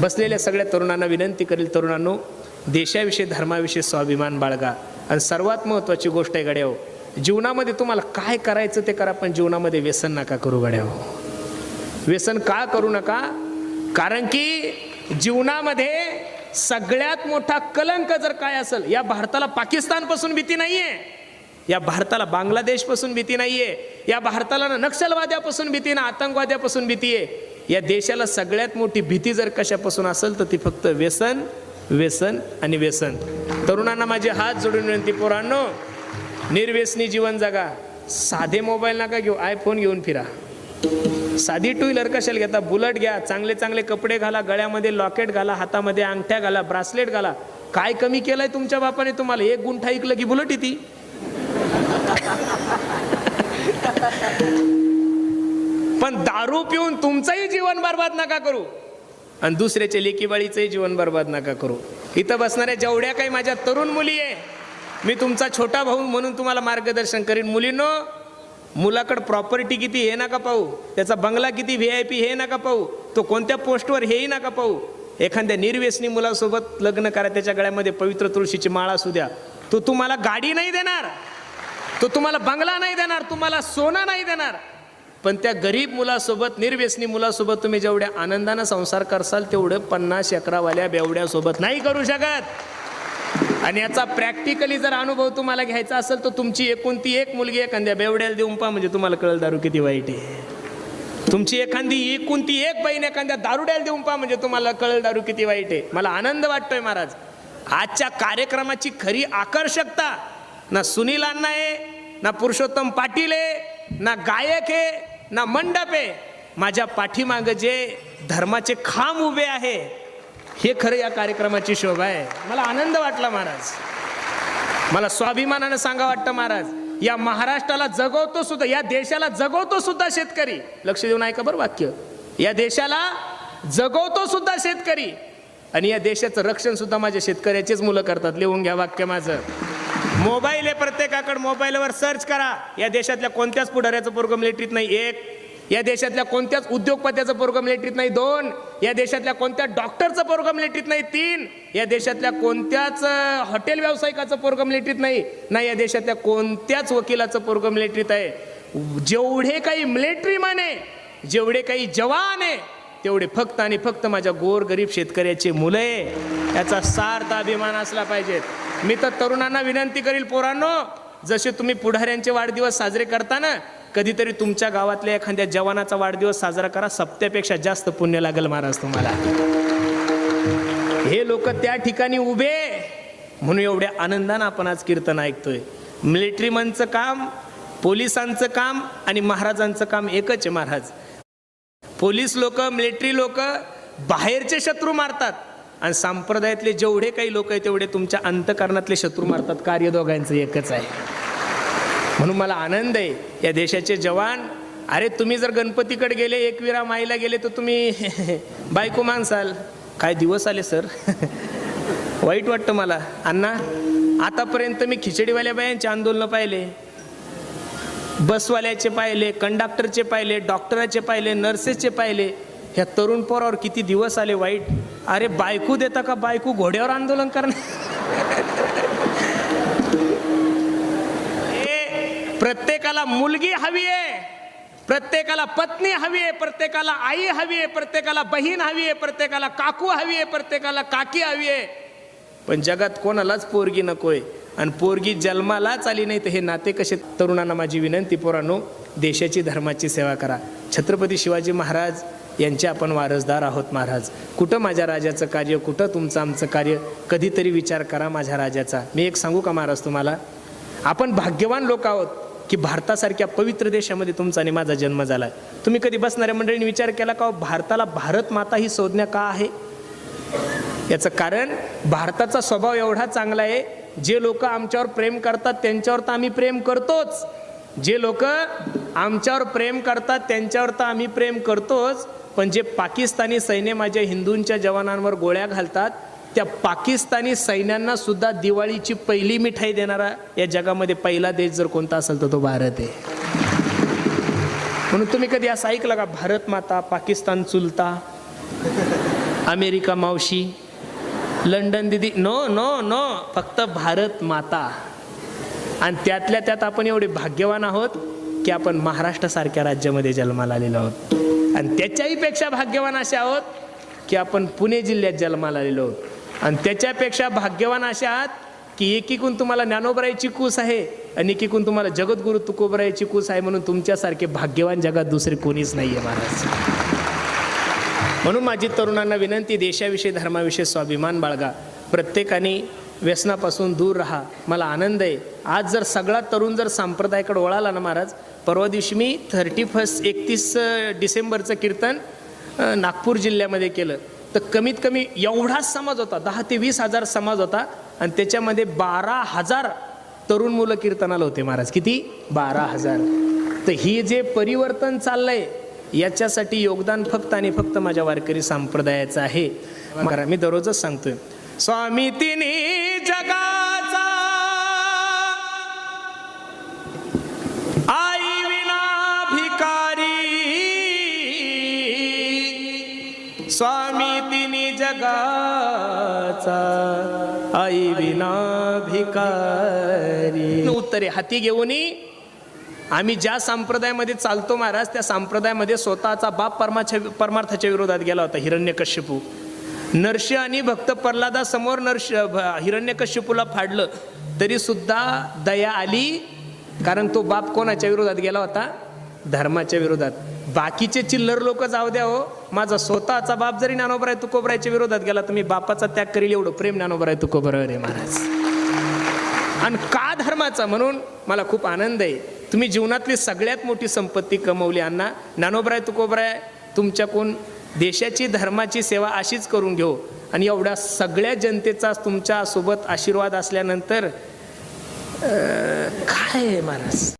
बसलेल्या सगळ्या तरुणांना विनंती करेल तरुणांनो देशाविषयी धर्माविषयी स्वाभिमान बाळगा. आणि सर्वात महत्त्वाची गोष्ट आहे गड्याव जीवनामध्ये तुम्हाला काय करायचं ते करा पण जीवनामध्ये व्यसन नका करू गड्याव व्यसन का करू नका? कारण की जीवनामध्ये सगळ्यात मोठा कलंक जर काय असेल या भारताला पाकिस्तानपासून भीती नाहीये. या भारताला बांगलादेशपासून भीती नाहीये. या भारताला ना नक्षलवाद्यापासून भीती ना आतंकवाद्यापासून भीती आहे. या देशाला सगळ्यात मोठी भीती जर कशापासून असेल तर ती फक्त व्यसन व्यसन आणि व्यसन. तरुणांना माझे हात जोडून विनंती पोरांनो निर्व्यसनी जीवन जगा. साधे मोबाईल नका घेऊ आयफोन घेऊन फिरा. साधी टू व्हीलर कशाला घेता? बुलट घ्या चांगले चांगले कपडे घाला गळ्यामध्ये लॉकेट घाला हातामध्ये अंगठ्या घाला ब्रासलेट घाला. काय कमी केलंय तुमच्या बापाने तुम्हाला? एक गुंठा ऐकलं की बुलेट येते. पण दारू पिऊन तुमचंही जीवन बर्बाद नका करू. आणि दुसऱ्याच्या लेकीबाळीचंही जीवन बर्बाद नका करू. इथं बसणाऱ्या जेवढ्या काही माझ्या तरुण मुली आहे मी तुमचा छोटा भाऊ म्हणून तुम्हाला मार्गदर्शन करीन. मुलींनो मुलाकडं प्रॉपर्टी किती हे नका पाहू. त्याचा बंगला किती व्ही आय पी हे नका पाहू. तो कोणत्या पोस्टवर हेही नका पाहू. एखाद्या निर्व्यसनी मुलासोबत लग्न करा त्याच्या गळ्यामध्ये पवित्र तुळशीची माळा असू द्या. तो तुम्हाला गाडी नाही देणार. तो तुम्हाला बंगला नाही देणार. तुम्हाला सोनं नाही देणार. पण त्या गरीब मुलासोबत निर्व्यसनी मुलासोबत तुम्ही जेवढ्या आनंदानं संसार करसाल तेवढं पन्नास अकरावाल्या बेवड्यासोबत नाही करू शकत. आणि याचा प्रॅक्टिकली जर अनुभव तुम्हाला घ्यायचा असेल तर तुमची एकूणती एक मुलगी एखाद्या बेवड्याला देऊन पा म्हणजे तुम्हाला कळल दारू किती वाईट आहे. तुमची एखादी एकूणती एक बहीण एखाद्या दारुड्याला देऊन पहा म्हणजे तुम्हाला कळल दारू किती वाईट आहे. मला आनंद वाटतोय महाराज. आजच्या कार्यक्रमाची खरी आकर्षकता ना सुनील अण्णा आहे ना पुरुषोत्तम पाटील आहे ना गायक आहे ना मंडप. आहे माझ्या पाठीमागं जे धर्माचे खांब उभे आहे हे खरं या कार्यक्रमाची शोभा आहे. मला आनंद वाटला महाराज. मला स्वाभिमानानं सांगा वाटतं महाराज या महाराष्ट्राला जगवतो सुद्धा या देशाला जगवतो सुद्धा शेतकरी. लक्ष देऊन ऐका बरं वाक्य. या देशाला जगवतो सुद्धा शेतकरी. आणि या देशाचं रक्षण सुद्धा माझ्या शेतकऱ्याचेच मुलं करतात. लिहून घ्या वाक्य माझं. मोबाईल आहे प्रत्येकाकडे. मोबाईलवर सर्च करा. या देशातल्या कोणत्याच पुढाऱ्याचं पोरगं मिलिटरीत नाही. एक. या देशातल्या कोणत्याच उद्योगपत्याचं पोरगं मिलिटरीत नाही. दोन. या देशातल्या कोणत्या डॉक्टरचं पोरगं मिलिटरीत नाही. तीन. या देशातल्या कोणत्याच हॉटेल व्यावसायिकाचं पोरगं मिलिटरीत नाही. नाही या देशातल्या कोणत्याच वकिलाचं पोरगं मिलिटरीत आहे. जेवढे काही मिलिटरी माने जेवढे काही जवान आहे तेवढे फक्त आणि फक्त माझ्या गोरगरीब शेतकऱ्याचे मुलं आहे. याचा सार्थ अभिमान असला पाहिजेत मी तर तरुणांना विनंती करील पोरांनो जसे तुम्ही पुढाऱ्यांचे वाढदिवस साजरे करता ना कधीतरी तुमच्या गावातल्या एखाद्या जवानाचा वाढदिवस साजरा करा सप्त्यापेक्षा जास्त पुण्य लागेल महाराज तुम्हाला. हे लोक त्या ठिकाणी उभे म्हणून एवढ्या आनंदानं आपण आज कीर्तन ऐकतोय. मिलिटरी मनचं काम पोलिसांचं काम आणि महाराजांचं काम एकच आहे महाराज. पोलीस लोक मिलिटरी लोक बाहेरचे शत्रू मारतात. आणि संप्रदायातले जेवढे काही लोक आहेत तेवढे तुमच्या अंतकरणातले शत्रू मारतात. कार्य दोघांचं एकच आहे. म्हणून मला आनंद आहे या देशाचे जवान. अरे तुम्ही जर गणपतीकडे गेले एकविरा माईला गेले तर तुम्ही बायको माणसाल. काय दिवस आले सर? वाईट वाटतं मला. अण्णा आतापर्यंत मी खिचडीवाल्या बायांचे आंदोलनं पाहिले बसवाल्याचे पाहिले कंडक्टरचे पाहिले डॉक्टराचे पाहिले नर्सेसचे पाहिले ह्या तरुण पोरावर किती दिवस आले वाईट? अरे बायकू देता का बायकू घोड्यावर आंदोलन करणे हे प्रत्येकाला मुलगी हवी आहे. प्रत्येकाला पत्नी हवी आहे. प्रत्येकाला आई हवी आहे. प्रत्येकाला बहीण हवी आहे. प्रत्येकाला काकू हवी आहे. प्रत्येकाला काकी हवी आहे. पण जगात कोणालाच पोरगी नकोय. आणि पोरगी जन्मालाच आली नाही तर हे नाते कसे? तरुणांना माझी विनंती पोरांनो देशाची धर्माची सेवा करा. छत्रपती शिवाजी महाराज यांचे आपण वारसदार आहोत महाराज. कुठं माझ्या राजाचं कार्य कुठं तुमचं आमचं कार्य कधीतरी विचार करा माझ्या राजाचा. मी एक सांगू का महाराज तुम्हाला? आपण भाग्यवान लोक आहोत की भारतासारख्या पवित्र देशामध्ये तुमचा आणि माझा जन्म झाला तुम्ही कधी बसणाऱ्या मंडळींनी विचार केला का हो, भारताला भारत माता ही संज्ञा का आहे? याचं कारण भारताचा स्वभाव एवढा चांगला आहे जे लोक आमच्यावर प्रेम करतात त्यांच्यावर तर आम्ही प्रेम करतोच. जे लोक आमच्यावर प्रेम करतात त्यांच्यावर तर आम्ही प्रेम करतोच. पण जे पाकिस्तानी सैन्य माझ्या हिंदूंच्या जवानांवर गोळ्या घालतात त्या पाकिस्तानी सैन्यांना सुद्धा दिवाळीची पहिली मिठाई देणारा या जगामध्ये पहिला देश जर कोणता असेल तर तो भारत आहे. म्हणून तुम्ही कधी असं ऐकलं का भारत माता पाकिस्तान चुलता अमेरिका मावशी लंडन दिदी? नो नो नो फक्त भारत माता. आणि त्यातल्या त्यात आपण एवढे भाग्यवान आहोत की आपण महाराष्ट्रासारख्या राज्यामध्ये जन्माला आलेलो आहोत. आणि त्याच्याही पेक्षा भाग्यवान असे आहोत की आपण पुणे जिल्ह्यात जन्माला आलेलो आहोत. आणि त्याच्यापेक्षा भाग्यवान असे आहात की एकीकून तुम्हाला ज्ञानोबरायची कूस आहे आणि एकीकून तुम्हाला जगद्गुरु तुकोबरायची कूस आहे म्हणून तुमच्यासारखे भाग्यवान जगात दुसरे कोणीच नाही आहे महाराज. म्हणून माझी तरुणांना विनंती देशाविषयी धर्माविषयी स्वाभिमान बाळगा. प्रत्येकाने व्यसनापासून दूर राहा. मला आनंद आहे. आज जर सगळा तरुण जर संप्रदायाकडे वळाला ना महाराज परवा दिवशी मी थर्टी फर्स्ट एकतीस डिसेंबरचं कीर्तन नागपूर जिल्ह्यामध्ये केलं. तर कमीत कमी एवढाच समाज होता दहा ते वीस हजार समाज होता आणि त्याच्यामध्ये बारा हजार तरुण मुलं कीर्तनाला होते महाराज. किती? बारा हजार. तर ही जे परिवर्तन चाललंय याच्यासाठी योगदान फक्त आणि फक्त माझ्या वारकरी संप्रदायाचं आहे. मी दररोजच सांगतोय स्वामी तिने जगाचा. आई विना भिकारी स्वामी तिने जगाचा. आई विना भिकारी उत्तरे हाती घेऊन आम्ही ज्या संप्रदायामध्ये चालतो महाराज त्या संप्रदायामध्ये स्वतःचा बाप परमाच्या परमार्थाच्या विरोधात गेला होता हिरण्यकश्यपू. नर्ष आणि भक्त प्रल्हादासमोर नरश भ- हिरण्यकश्यपूला फाडलं. तरी सुद्धा दया आली कारण तो बाप कोणाच्या विरोधात गेला होता? धर्माच्या विरोधात. बाकीचे चिल्लर लोक जाऊ द्या हो. माझा स्वतःचा बाप जरी ज्ञानोबराय तुकोबरायच्या विरोधात गेला तर बापाचा त्याग करील एवढं प्रेम ज्ञानोबराय तुकोबरावर आहे महाराज. आणि का धर्माचा म्हणून? मला खूप आनंद आहे. तुम्ही जीवनातली सगळ्यात मोठी संपत्ती कमवली अण्णा. ज्ञानोबराय तुकोबराय तुमच्याकडून देशाची धर्माची सेवा अशीच करून घेऊ. आणि एवढ्या सगळ्या जनतेचा तुमच्यासोबत आशीर्वाद असल्यानंतर काय आहे महाराज?